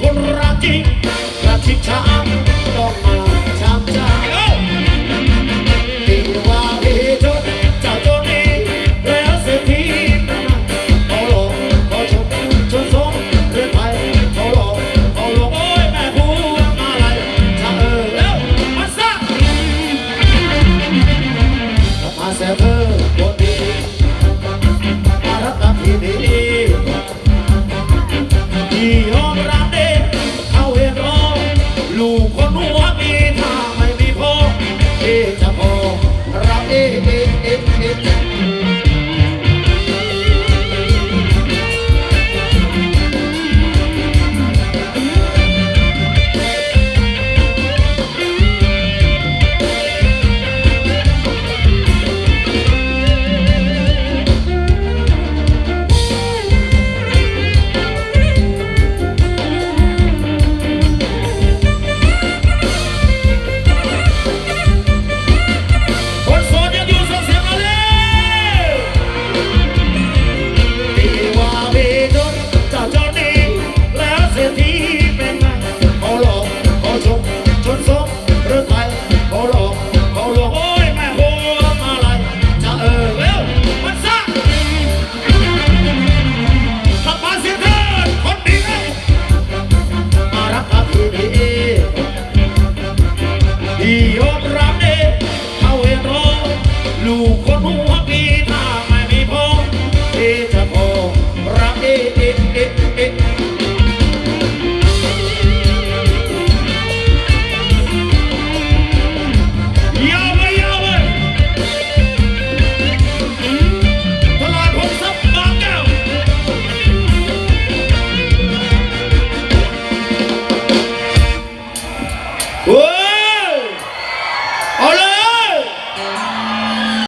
คนรักจริงกระชิชางต้องมาช้ำใจที่ว่าพี่จนเจ้าจนดีแล้วเสียทีเขาหลอกเขาชมชนสมเรื่อยไปเขาหลอกเขาหลอกโอ้ยแม่พวงมาลัยถ้าเออแล้วมาซะมาเสียเธอ อเอ ที่